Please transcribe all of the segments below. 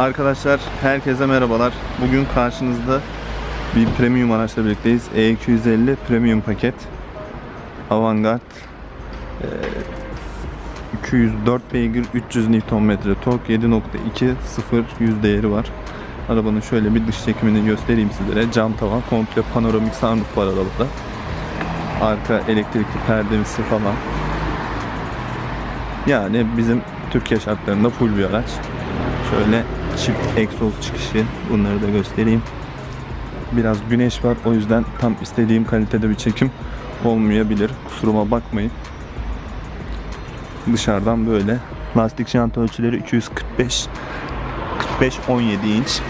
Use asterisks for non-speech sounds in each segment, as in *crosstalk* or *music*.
Arkadaşlar herkese merhabalar. Bugün karşınızda bir premium araçla birlikteyiz. E250 premium paket. Avantgard. Ee, 204 beygir 300 Nm tork 7.2 0 yüz değeri var. Arabanın şöyle bir dış çekimini göstereyim sizlere. Cam tavan komple panoramik sunroof var arabada. Arka elektrikli perdesi falan. Yani bizim Türkiye şartlarında full bir araç. Şöyle çift egzoz çıkışı bunları da göstereyim. Biraz güneş var o yüzden tam istediğim kalitede bir çekim olmayabilir. Kusuruma bakmayın. Dışarıdan böyle lastik jant ölçüleri 245 45 17 inç.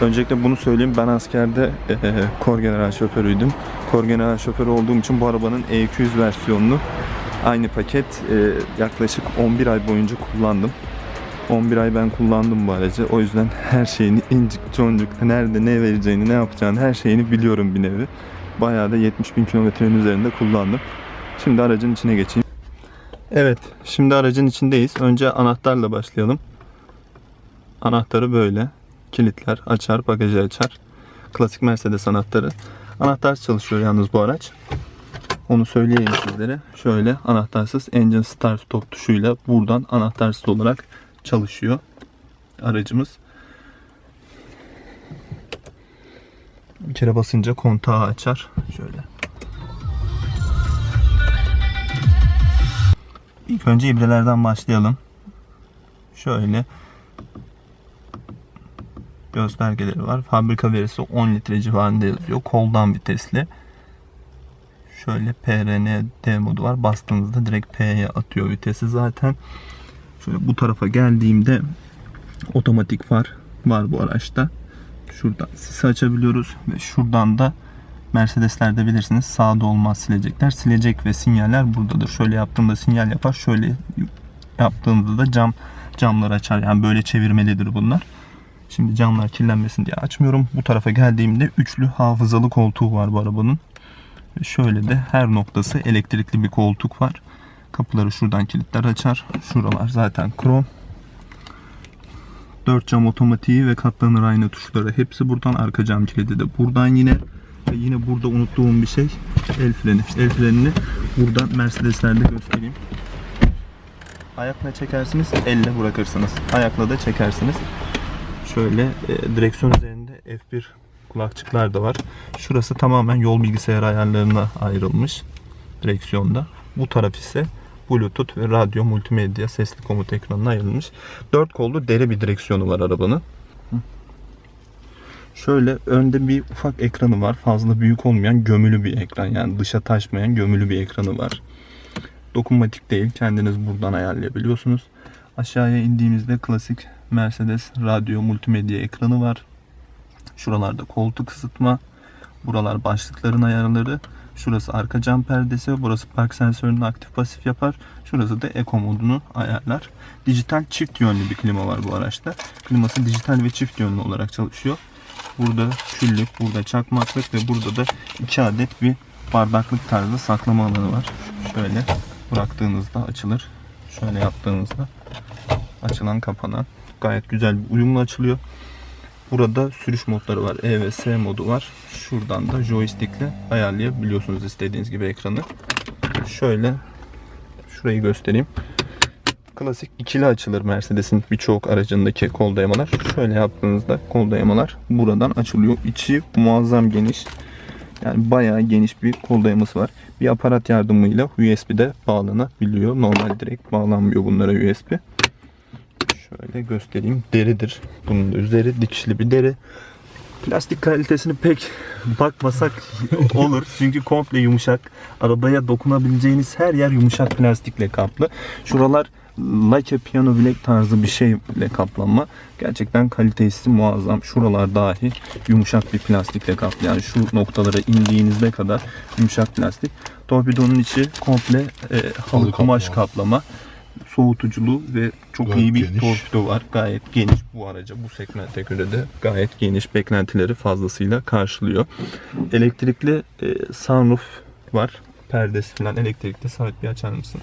Öncelikle bunu söyleyeyim. Ben askerde eee kor general şoförüydüm. Kor general şoförü olduğum için bu arabanın E200 versiyonunu aynı paket eee, yaklaşık 11 ay boyunca kullandım. 11 ay ben kullandım bu aracı. O yüzden her şeyini incik çoncuk nerede ne vereceğini ne yapacağını her şeyini biliyorum bir nevi. Bayağı da 70 bin kilometrenin üzerinde kullandım. Şimdi aracın içine geçeyim. Evet şimdi aracın içindeyiz. Önce anahtarla başlayalım. Anahtarı böyle. Kilitler açar bagajı açar. Klasik Mercedes anahtarı. Anahtar çalışıyor yalnız bu araç. Onu söyleyeyim sizlere. Şöyle anahtarsız engine start stop tuşuyla buradan anahtarsız olarak çalışıyor aracımız. Bir kere basınca kontağı açar. Şöyle. İlk önce ibrelerden başlayalım. Şöyle göstergeleri var. Fabrika verisi 10 litre civarında yazıyor. Koldan vitesli. Şöyle PRND modu var. Bastığınızda direkt P'ye atıyor vitesi zaten. Şöyle bu tarafa geldiğimde otomatik far var bu araçta. Şuradan sisi açabiliyoruz ve şuradan da Mercedes'lerde bilirsiniz sağda olmaz silecekler. Silecek ve sinyaller buradadır. Şöyle yaptığımda sinyal yapar. Şöyle yaptığımda da cam camlar açar. Yani böyle çevirmelidir bunlar. Şimdi camlar kirlenmesin diye açmıyorum. Bu tarafa geldiğimde üçlü hafızalı koltuğu var bu arabanın. Şöyle de her noktası elektrikli bir koltuk var. Kapıları şuradan kilitler açar. Şuralar zaten krom. 4 cam otomatiği ve katlanır ayna tuşları hepsi buradan. Arka cam kilidi de buradan yine. Ve yine burada unuttuğum bir şey el freni. El frenini buradan Mercedes'lerde göstereyim. Ayakla çekersiniz, elle bırakırsınız. Ayakla da çekersiniz. Şöyle e, direksiyon üzerinde F1 kulakçıklar da var. Şurası tamamen yol bilgisayar ayarlarına ayrılmış direksiyonda. Bu taraf ise Bluetooth ve radyo multimedya sesli komut ekranına ayrılmış. 4 kollu deri bir direksiyonu var arabanın. Şöyle önde bir ufak ekranı var. Fazla büyük olmayan gömülü bir ekran. Yani dışa taşmayan gömülü bir ekranı var. Dokunmatik değil. Kendiniz buradan ayarlayabiliyorsunuz. Aşağıya indiğimizde klasik Mercedes radyo multimedya ekranı var. Şuralarda koltuk ısıtma. Buralar başlıkların ayarları. Şurası arka cam perdesi. Burası park sensörünü aktif pasif yapar. Şurası da eco modunu ayarlar. Dijital çift yönlü bir klima var bu araçta. Kliması dijital ve çift yönlü olarak çalışıyor. Burada küllük, burada çakmaklık ve burada da iki adet bir bardaklık tarzı saklama alanı var. Şöyle bıraktığınızda açılır. Şöyle yaptığınızda açılan kapanan gayet güzel bir uyumlu açılıyor. Burada sürüş modları var. E ve S modu var. Şuradan da joystickle ayarlayabiliyorsunuz istediğiniz gibi ekranı. Şöyle şurayı göstereyim. Klasik ikili açılır Mercedes'in birçok aracındaki kol dayamalar. Şöyle yaptığınızda kol dayamalar buradan açılıyor. İçi muazzam geniş. Yani bayağı geniş bir kol dayaması var. Bir aparat yardımıyla USB'de bağlanabiliyor. Normal direkt bağlanmıyor bunlara USB. Şöyle göstereyim. Deridir. Bunun da üzeri dikişli bir deri. Plastik kalitesini pek bakmasak *laughs* olur. Çünkü komple yumuşak. Arabaya dokunabileceğiniz her yer yumuşak plastikle kaplı. Şuralar like piano bilek tarzı bir şeyle kaplanma. Gerçekten kalitesi muazzam. Şuralar dahi yumuşak bir plastikle kaplı. Yani şu noktalara indiğinizde kadar yumuşak plastik. Torpidonun içi komple e, halı Halı kumaş kaplama. kaplama. Soğutuculu ve çok Gayet iyi bir geniş. torpido var. Gayet geniş bu araca bu segmente göre de gayet geniş beklentileri fazlasıyla karşılıyor. Elektrikli e, sunroof var. Perdesi falan elektrikli. Sabit bir açar mısın?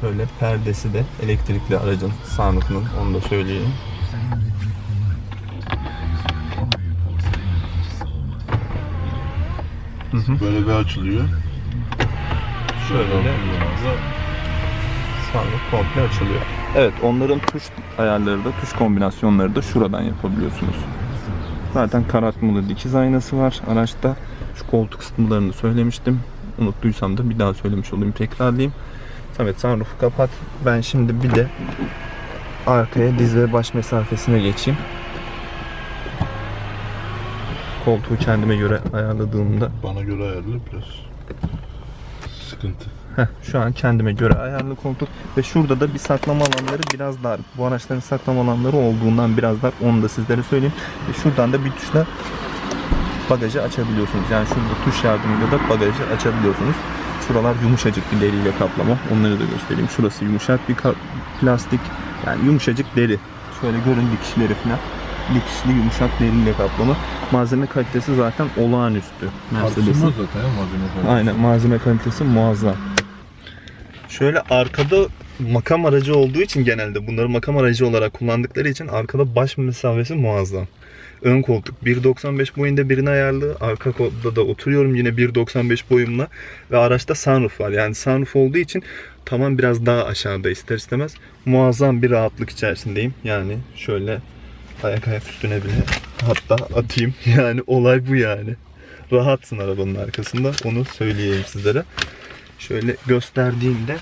Şöyle perdesi de elektrikli aracın sunroofunun onu da söyleyeyim. Böyle bir açılıyor. Şöyle de sunroof komple açılıyor. Evet onların tuş ayarları da tuş kombinasyonları da şuradan yapabiliyorsunuz. Zaten karartmalı dikiz aynası var araçta. Şu koltuk ısıtmalarını söylemiştim. Unuttuysam da bir daha söylemiş olayım tekrarlayayım. Evet sunroof'u kapat. Ben şimdi bir de arkaya diz ve baş mesafesine geçeyim. Koltuğu kendime göre ayarladığımda Bana göre ayarlı biraz. Sıkıntı. Heh, şu an kendime göre ayarlı koltuk ve şurada da bir saklama alanları biraz dar. Bu araçların saklama alanları olduğundan biraz dar. Onu da sizlere söyleyeyim. Ve şuradan da bir tuşla bagajı açabiliyorsunuz. Yani şurada tuş yardımıyla da bagajı açabiliyorsunuz. Şuralar yumuşacık bir deriyle kaplama. Onları da göstereyim. Şurası yumuşak bir plastik. Yani yumuşacık deri. Şöyle görün dikişleri falan. Dikişli yumuşak deriyle kaplama. Malzeme kalitesi zaten olağanüstü. Mercedes'in. Tartışılmaz zaten ya malzeme. Aynen malzeme kalitesi muazzam. Şöyle arkada makam aracı olduğu için genelde bunları makam aracı olarak kullandıkları için arkada baş mesafesi muazzam. Ön koltuk 1.95 boyunda birine ayarlı. Arka koltukta da oturuyorum yine 1.95 boyumla. Ve araçta sunroof var. Yani sunroof olduğu için tavan biraz daha aşağıda ister istemez. Muazzam bir rahatlık içerisindeyim. Yani şöyle ayak ayak üstüne bile hatta atayım. *laughs* Yani olay bu yani rahatsın arabanın arkasında. Onu söyleyeyim sizlere. Şöyle gösterdiğimde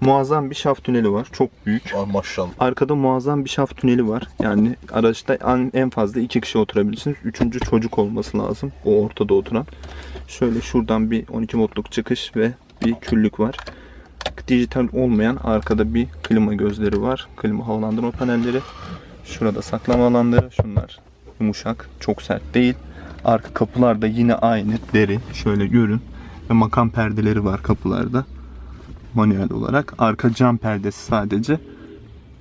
muazzam bir şaft tüneli var. Çok büyük. Ay maşallah. Arkada muazzam bir şaft tüneli var. Yani araçta en, fazla iki kişi oturabilirsiniz. Üçüncü çocuk olması lazım. O ortada oturan. Şöyle şuradan bir 12 voltluk çıkış ve bir küllük var. Dijital olmayan arkada bir klima gözleri var. Klima havalandırma panelleri. Şurada saklama alanları. Şunlar yumuşak. Çok sert değil. Arka kapılar da yine aynı deri. Şöyle görün. Ve makam perdeleri var kapılarda. Manuel olarak. Arka cam perdesi sadece.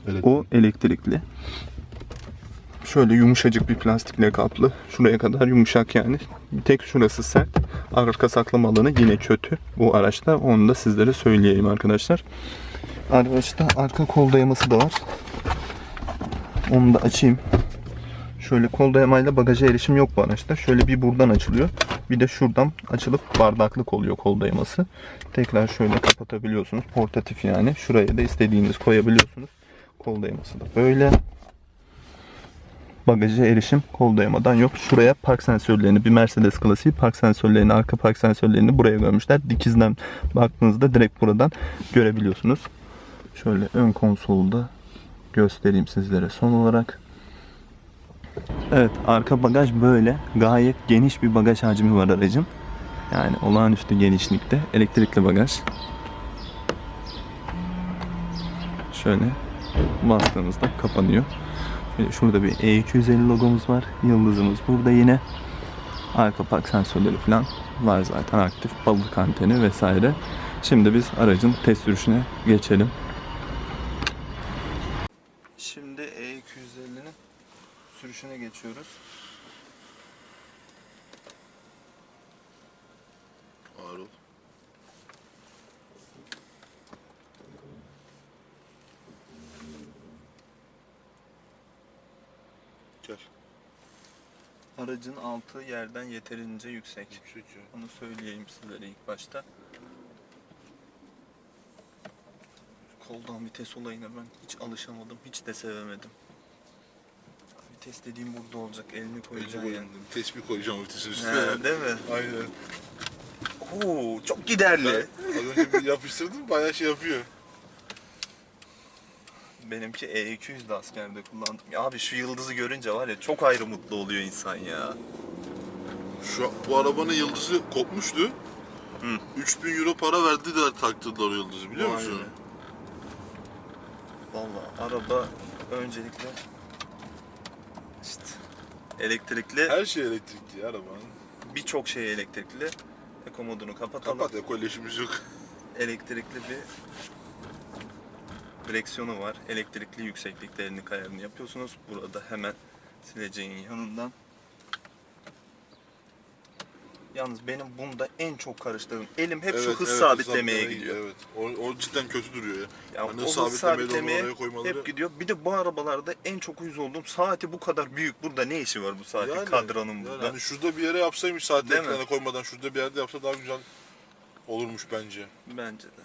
Evet. O elektrikli. Şöyle yumuşacık bir plastikle kaplı. Şuraya kadar yumuşak yani. Bir tek şurası sert. Arka saklama alanı yine kötü. Bu araçta onu da sizlere söyleyeyim arkadaşlar. Araçta arka kol dayaması da var. Onu da açayım. Şöyle kol dayamayla bagaja erişim yok bu araçta. Şöyle bir buradan açılıyor. Bir de şuradan açılıp bardaklık oluyor kol dayaması. Tekrar şöyle kapatabiliyorsunuz. Portatif yani. Şuraya da istediğiniz koyabiliyorsunuz. Kol dayaması da böyle. Bagaja erişim kol dayamadan yok. Şuraya park sensörlerini bir Mercedes klasiği park sensörlerini arka park sensörlerini buraya görmüşler. Dikizden baktığınızda direkt buradan görebiliyorsunuz. Şöyle ön konsolu da göstereyim sizlere son olarak. Evet arka bagaj böyle. Gayet geniş bir bagaj hacmi var aracın. Yani olağanüstü genişlikte. Elektrikli bagaj. Şöyle bastığınızda kapanıyor. Şurada bir E250 logomuz var. Yıldızımız burada yine. Arka park sensörleri falan var zaten aktif. Balık anteni vesaire. Şimdi biz aracın test sürüşüne geçelim. Şimdi E250'nin sürüşüne geçiyoruz. Ağır ol. Gel. Aracın altı yerden yeterince yüksek. Yüksek. Onu söyleyeyim sizlere ilk başta. Koldan vites olayına ben hiç alışamadım. Hiç de sevemedim. Vites dediğim burada olacak. Elini koyacaksın yani. Tespih koyacağım vitesin üstüne. He, değil mi? *laughs* Aynen. Oo, çok giderli. Az önce bir yapıştırdım bayağı şey yapıyor. Benimki E200'de askerde kullandım. Ya abi şu yıldızı görünce var ya çok ayrı mutlu oluyor insan ya. Şu bu arabanın yıldızı kopmuştu. Hı. 3000 euro para verdiler taktırdılar o yıldızı biliyor Vay musun? be. Vallahi araba öncelikle işte elektrikli Her şey elektrikli ya arabanın. birçok şey elektrikli. Eko modunu kapatalım. Kapat ekolojimiz yok. Elektrikli bir direksiyonu var. Elektrikli yükseklikte elini ayarını yapıyorsunuz. Burada hemen sileceğin yanından Yalnız benim bunda en çok karıştığım elim hep şu hız sabitlemeye gidiyor. Evet. O, o cidden kötü duruyor ya. Ya Yani o hız sabitlemeye oraya koymaları- hep gidiyor. Bir de bu arabalarda en çok uyuz olduğum saati bu kadar büyük. Burada ne işi var bu saatin Yani- kadranın yani burada? hani şurada bir yere yapsaymış saati Değil mi? ekrana koymadan şurada bir yerde yapsa daha güzel olurmuş bence. Bence de.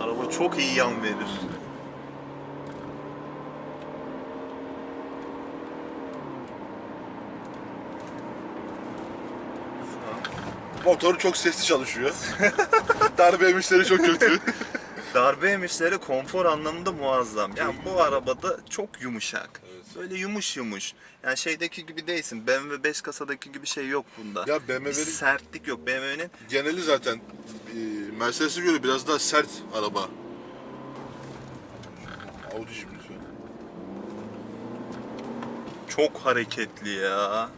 Araba çok iyi yan verir. Motoru çok sesli çalışıyor. *laughs* Darbe emişleri çok kötü. *laughs* Darbe emişleri konfor anlamında muazzam. Yani bu arabada çok yumuşak. Böyle yumuş yumuş. Yani şeydeki gibi değilsin. BMW 5 kasadaki gibi şey yok bunda. Ya Bir BMW'nin sertlik yok. BMW'nin geneli zaten e, Mercedes'e göre biraz daha sert araba. Audi'cim lütfen. çok hareketli ya.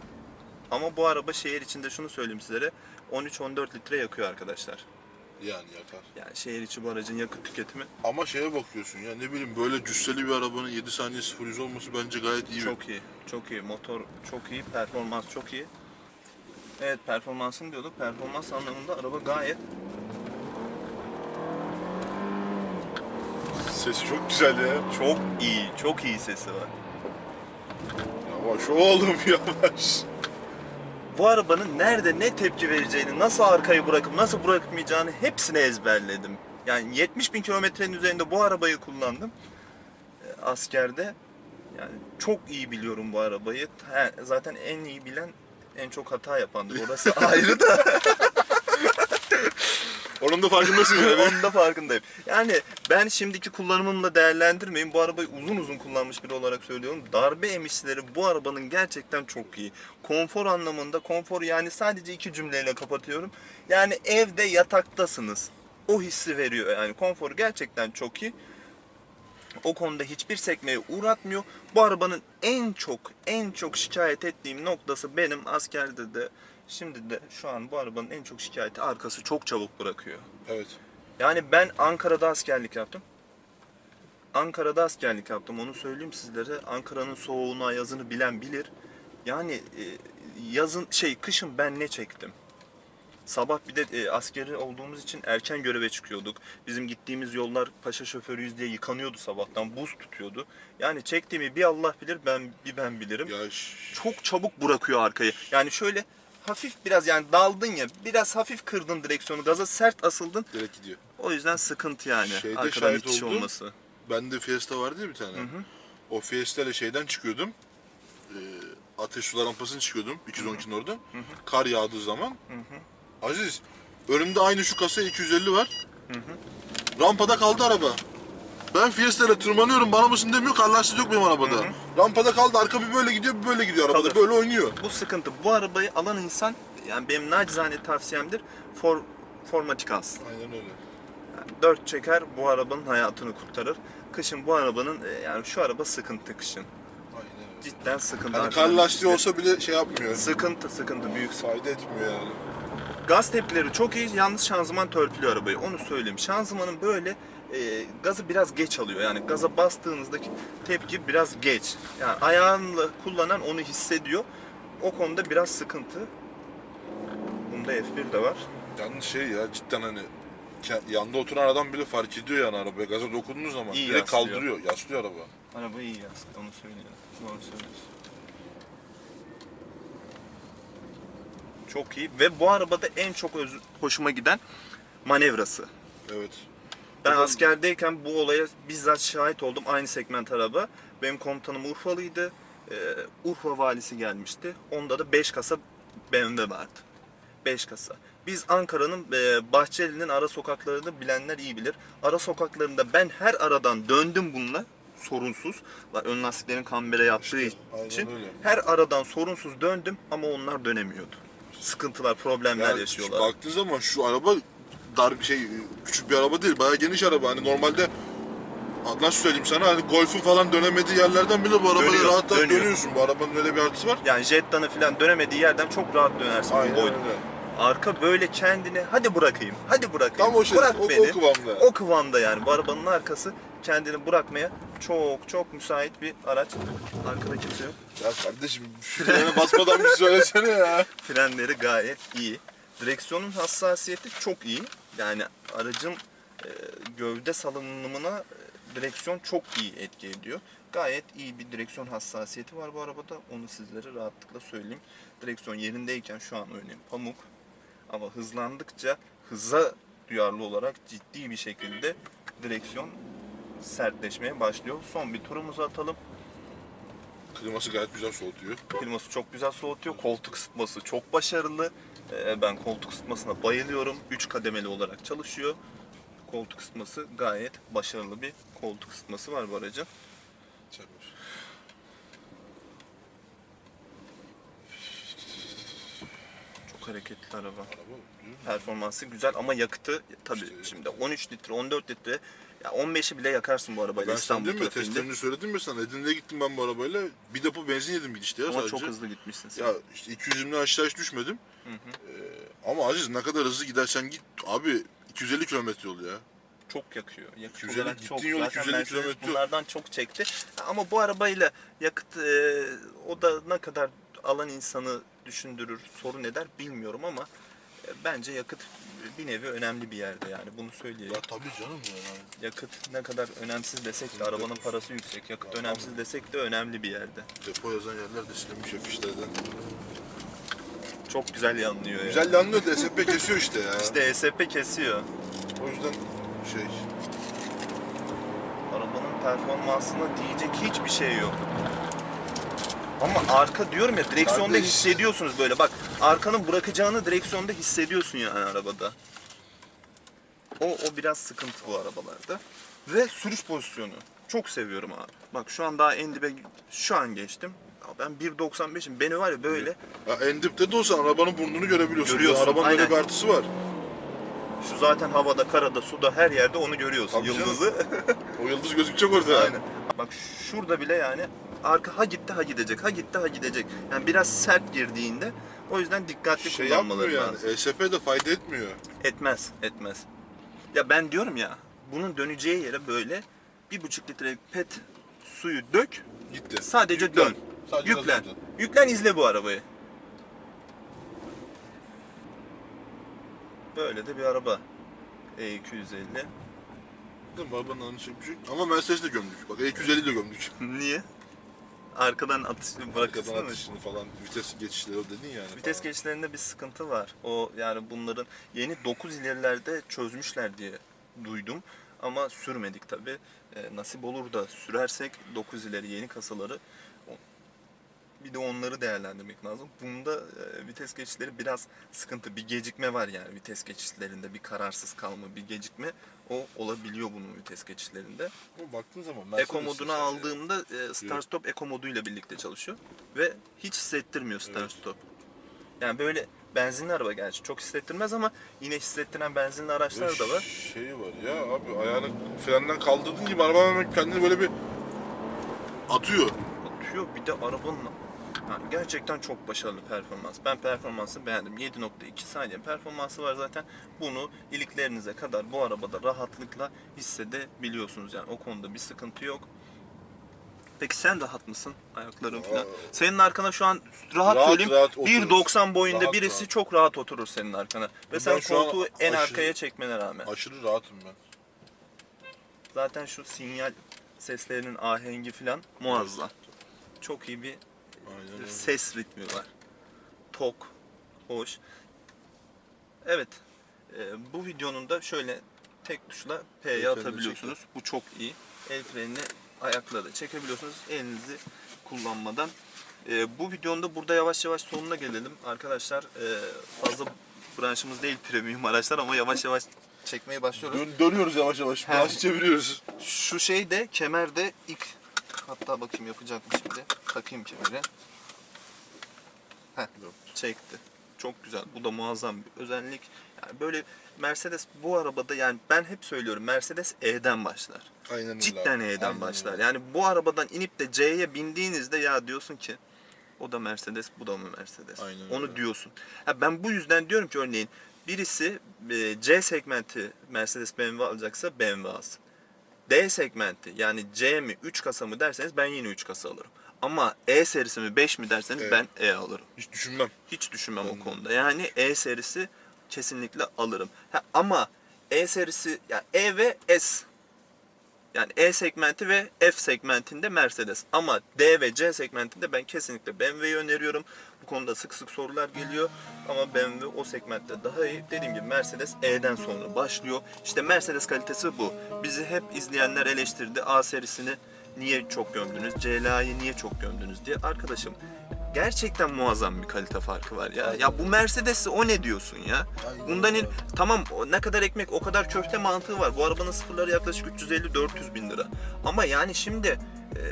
Ama bu araba şehir içinde şunu söyleyeyim sizlere. 13-14 litre yakıyor arkadaşlar. Yani yakar. Yani şehir içi bu aracın yakıt tüketimi Ama şeye bakıyorsun ya ne bileyim böyle cüsseli bir arabanın 7 saniye 0 100 olması bence gayet iyi. çok iyi. Çok iyi. Motor çok iyi. Performans çok iyi. Evet performansını diyorduk. Performans anlamında araba gayet Sesi çok güzel ya. çok iyi. Çok iyi sesi var. Yavaş oğlum *laughs* yavaş. Bu arabanın nerede ne tepki vereceğini, nasıl arkayı bırakıp nasıl bırakmayacağını hepsini ezberledim. Yani 70 bin kilometrenin üzerinde bu arabayı kullandım. E, Askerde. Yani çok iyi biliyorum bu arabayı. He, zaten en iyi bilen en çok hata yapandır. Orası *laughs* ayrı da. Onun da farkındasın yani. Onun da farkındayım. Yani ben şimdiki kullanımımla değerlendirmeyin. Bu arabayı uzun uzun kullanmış biri olarak söylüyorum. Darbe emişleri bu arabanın gerçekten çok iyi. Konfor anlamında konfor yani sadece iki cümleyle kapatıyorum. Yani evde yataktasınız. O hissi veriyor yani. Konforu gerçekten çok iyi. O konuda hiçbir sekmeye uğratmıyor. Bu arabanın en çok en çok şikayet ettiğim noktası benim askerde de şimdi de şu an bu arabanın en çok şikayeti arkası çok çabuk bırakıyor. Evet. Yani ben Ankara'da askerlik yaptım. Ankara'da askerlik yaptım. Onu söyleyeyim sizlere. Ankara'nın soğuğunu, ayazını bilen bilir. Yani e, yazın şey kışın ben ne çektim? Sabah bir de e, askeri olduğumuz için erken göreve çıkıyorduk. Bizim gittiğimiz yollar paşa şoförüyüz diye yıkanıyordu sabahtan. Buz tutuyordu. Yani çektiğimi bir Allah bilir, ben bir ben bilirim Ya çok çabuk bırakıyor arkayı. Yani şöyle hafif biraz yani daldın ya biraz hafif kırdın direksiyonu gaza sert asıldın. direkt gidiyor. O yüzden sıkıntı yani Şeyde arkadan şahit itiş oldum. olması. Bende Fiesta vardı ya bir tane. O Fiesta ile şeyden çıkıyordum. Ee, ateş sular rampasını çıkıyordum 212'nin orada. Kar yağdığı zaman. Aziz önümde aynı şu kasa 250 var. Rampada kaldı araba. Ben Fiesta ile tırmanıyorum bana mısın demiyor kar lastiği yok benim arabada. Rampada kaldı arka bir böyle gidiyor bir böyle gidiyor arabada Kalır. böyle oynuyor. Bu sıkıntı. Bu arabayı alan insan yani benim nacizane tavsiyemdir. For, formatik alsın. Aynen öyle. Yani dört çeker bu arabanın hayatını kurtarır. Kışın bu arabanın e, yani şu araba sıkıntı kışın. Aynen öyle. Cidden sıkıntı. Arkadan kar lastiği olsa bile şey yapmıyor. Sıkıntı sıkıntı büyük sıkıntı. Fayda etmiyor yani. Gaz tepkileri çok iyi. Yalnız şanzıman törpülüyor arabayı. Onu söyleyeyim. Şanzımanın böyle e, gazı biraz geç alıyor. Yani gaza bastığınızdaki tepki biraz geç. Yani ayağınla kullanan onu hissediyor. O konuda biraz sıkıntı. Bunda F1 de var. Yalnız şey ya cidden hani ke- yanında oturan adam bile fark ediyor yani arabaya. Gaza dokunduğunuz zaman İyi direkt yaslıyor. kaldırıyor. Yaslıyor araba. Araba iyi aslında onu söylüyorum. Doğru söylüyorsun. Çok iyi ve bu arabada en çok öz- hoşuma giden manevrası. Evet. Ben askerdeyken bu olaya bizzat şahit oldum. Aynı segment araba. Benim komutanım Urfalıydı. Ee, Urfa valisi gelmişti. Onda da 5 kasa BMW vardı. 5 kasa. Biz Ankara'nın e, Bahçeli'nin ara sokaklarını bilenler iyi bilir. Ara sokaklarında ben her aradan döndüm bununla sorunsuz. Ön lastiklerin kambere yaptığı aynen için öyle. her aradan sorunsuz döndüm ama onlar dönemiyordu. Sıkıntılar, problemler Yani yaşıyorlar. şu baktığın zaman şu araba dar bir şey küçük bir araba değil bayağı geniş araba hani normalde nasıl söyleyeyim sana hani golfün falan dönemediği yerlerden bile bu arabayla Dönüyor, rahat rahat dönüyor. dönüyorsun. Bu arabanın öyle bir artısı var. Yani Jetta'nın falan dönemediği yerden çok rahat dönersin. Aynen Boy- öyle. arka böyle kendini hadi bırakayım, hadi bırakayım, Tam o şey, bırak o, beni. o kıvamda. O kıvamda yani. Bu arabanın arkası kendini bırakmaya çok çok müsait bir araç. Arkada kimse yok. Ya kardeşim frene basmadan bir söylesene ya. *laughs* Frenleri gayet iyi. Direksiyonun hassasiyeti çok iyi. Yani aracın e, gövde salınımına e, direksiyon çok iyi etki ediyor. Gayet iyi bir direksiyon hassasiyeti var bu arabada. Onu sizlere rahatlıkla söyleyeyim. Direksiyon yerindeyken şu an örneğin pamuk. Ama hızlandıkça hıza duyarlı olarak ciddi bir şekilde direksiyon sertleşmeye başlıyor. Son bir turumuzu atalım. Kliması gayet güzel soğutuyor. Kliması çok güzel soğutuyor. Koltuk ısıtması çok başarılı. Ee, Ben koltuk ısıtmasına bayılıyorum. 3 kademeli olarak çalışıyor. Koltuk ısıtması gayet başarılı bir koltuk ısıtması var bu aracın. Çok hareketli araba. Araba. Performansı güzel ama yakıtı tabii İşte- şimdi 13 litre, 14 litre ya 15'i bile yakarsın bu arabayla Ben İstanbul dedim ya trafiğinde. testlerini söyledim mi sana? Edirne'ye gittim ben bu arabayla. Bir depo benzin yedim gidişte ya Ama sadece. çok hızlı gitmişsin sen. Ya işte 220'den aşağı hiç düşmedim. Hı hı. Ee, ama Aziz ne kadar hızlı gidersen git. Abi 250 kilometre yol ya. çok yakıyor. Yakıt 250 olarak çok. gittiğin yol Zaten 250 Mercedes kilometre. bunlardan çok çekti. Ama bu arabayla yakıt e, o da ne kadar alan insanı düşündürür, sorun eder bilmiyorum ama bence yakıt bir nevi önemli bir yerde yani bunu söyleyelim. Ya tabii canım ya. Yakıt ne kadar önemsiz desek de arabanın parası yüksek. Yakıt önemsiz desek de önemli bir yerde. Depo yazan yerler de silinmiş afişlerden. Çok güzel yanlıyor ya. Güzel yanlıyor da SP kesiyor işte ya. İşte ESP kesiyor. O yüzden şey. Arabanın performansına diyecek hiçbir şey yok. Ama arka diyorum ya direksiyonda Kardeş. hissediyorsunuz böyle bak arkanın bırakacağını direksiyonda hissediyorsun yani arabada. O, o biraz sıkıntı bu arabalarda. Ve sürüş pozisyonu. Çok seviyorum abi. Bak şu an daha en dibe şu an geçtim. Ya Ben 1.95'im. Beni var ya böyle Ya en dipte de olsan arabanın burnunu görebiliyorsun. Görüyorsun, Arabanın öyle aynen. bir artısı var. Şu zaten havada, karada, suda her yerde onu görüyorsun. Tabii. Yıldızı. *laughs* O yıldız gözükecek orada. Aynen. Bak şurada bile yani arka ha gitti ha gidecek, ha gitti ha gidecek. Yani biraz sert girdiğinde o yüzden dikkatli Şey kullanmaları yani. lazım. ESP de fayda etmiyor. Etmez, etmez. Ya ben diyorum ya bunun döneceği yere böyle bir buçuk litrelik pet suyu dök, Gitti. sadece Yüklen. dön. Sadece Yüklen. Yüklen izle bu arabayı. Böyle de bir araba. E E250. Değil mi? Arabanın anı şey bir şey. Ama Mercedes'i de gömdük. Bak E250 de gömdük. *laughs* Niye? Arkadan atış bırakırsın Arkadan mı? atışını falan, vites geçişleri o dedin yani. Vites falan. geçişlerinde bir sıkıntı var. O yani bunların yeni 9 ilerilerde çözmüşler diye duydum. Ama sürmedik tabi. nasip olur da sürersek 9 ileri yeni kasaları bir de onları değerlendirmek lazım. Bunda e, vites geçişleri biraz sıkıntı. Bir gecikme var yani vites geçişlerinde. Bir kararsız kalma, bir gecikme. O olabiliyor bunun vites geçişlerinde. Ama baktığın zaman Eco Mercedes'in moduna aldığımda e, Start Stop Eco moduyla birlikte çalışıyor ve hiç hissettirmiyor Start Evet. Stop. Yani böyle benzinli araba gerçi çok hissettirmez ama yine hissettiren benzinli araçlar da var. Şeyi var ya abi ayağını frenden kaldırdığın gibi araba kendini böyle bir atıyor. Atıyor bir de arabanın yani gerçekten çok başarılı performans. Ben performansı beğendim. 7.2 saniye performansı var zaten. Bunu iliklerinize kadar bu arabada rahatlıkla hissedebiliyorsunuz. Yani o konuda bir sıkıntı yok. Peki sen rahat mısın ayakların falan? Senin arkana şu an rahat, Rahat, söyleyeyim rahat oturur. 1.90 boyunda Rahat, birisi rahat. çok rahat oturur senin arkana. Ve Ben sen koltuğu en aşırı- arkaya çekmene rağmen. Aşırı rahatım ben. Zaten şu sinyal seslerinin ahengi falan muazzam. Çok iyi bir Aynen öyle. ses ritmi var. Tok, hoş. Evet, e, bu videonun da şöyle tek tuşla P'ye atabiliyorsunuz. Bu çok iyi. El frenini ayakla da çekebiliyorsunuz. Elinizi kullanmadan. E, bu videonun da burada yavaş yavaş sonuna gelelim. Arkadaşlar e, fazla branşımız değil premium araçlar ama yavaş yavaş çekmeye başlıyoruz. Dön- dönüyoruz yavaş yavaş. Branşı çeviriyoruz. Şu şey de kemerde ilk hatta bakayım yapacak mı şimdi? Takayım kemeri. Heh, çekti. Çok güzel. Bu da muazzam bir özellik. Yani böyle Mercedes bu arabada yani ben hep söylüyorum Mercedes E'den başlar. Aynen öyle. Cidden abi. E'den Aynen başlar. öyle. Yani bu arabadan inip de C'ye bindiğinizde ya diyorsun ki o da Mercedes, bu da mı Mercedes? Aynen Onu öyle. diyorsun. Ha, ben bu yüzden diyorum ki örneğin birisi e, C segmenti Mercedes BMW alacaksa BMW alsın. D segmenti yani C mi 3 kasa mı derseniz ben yine 3 kasa alırım. Ama E serisi mi 5 mi derseniz Evet. ben E alırım. Hiç düşünmem. Hiç düşünmem o Hmm. konuda. Yani E serisi kesinlikle alırım. Ha, ama E serisi yani E ve S yani E segmenti ve F segmentinde Mercedes. Ama D ve C segmentinde ben kesinlikle BMW'yi öneriyorum. Bu konuda sık sık sorular geliyor. Ama BMW o segmentte daha iyi. Dediğim gibi Mercedes E'den sonra başlıyor. İşte Mercedes kalitesi bu. Bizi hep izleyenler eleştirdi. A serisini niye çok gömdünüz? CLA'yı niye çok gömdünüz diye. Arkadaşım gerçekten muazzam bir kalite farkı var ya. Ya bu Mercedes'i o ne diyorsun ya? Bundan in- tamam ne kadar ekmek o kadar köfte mantığı var. Bu arabanın sıfırları yaklaşık 350-400 bin lira. Ama yani şimdi e,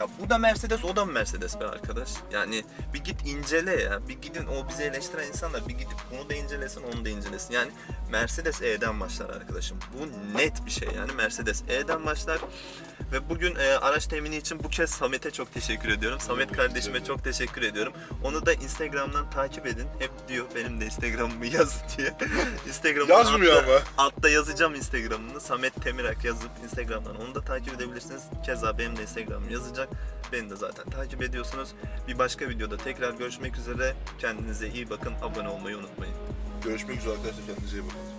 ya bu da Mercedes o da mı Mercedes be arkadaş? Yani bir git incele ya. Bir gidin o bizi eleştiren insanlar bir gidip bunu da incelesin onu da incelesin. Yani Mercedes E'den başlar arkadaşım. Bu net bir şey yani Mercedes E'den başlar. Ve bugün e, araç temini için bu kez Samet'e çok teşekkür ediyorum. Samet kardeşime çok teşekkür ediyorum. Onu da Instagram'dan takip edin. Hep diyor benim de Instagram'ımı *laughs* yaz diye. Instagram'ı Yazmıyor altta, ama. Altta yazacağım Instagram'ını. Samet Temirak yazıp Instagram'dan onu da takip edebilirsiniz. Keza benim de Instagram'ım yazacak. Beni de zaten takip ediyorsunuz. Bir başka videoda tekrar görüşmek üzere. Kendinize iyi bakın. Abone olmayı unutmayın. Görüşmek üzere arkadaşlar. Kendinize iyi bakın.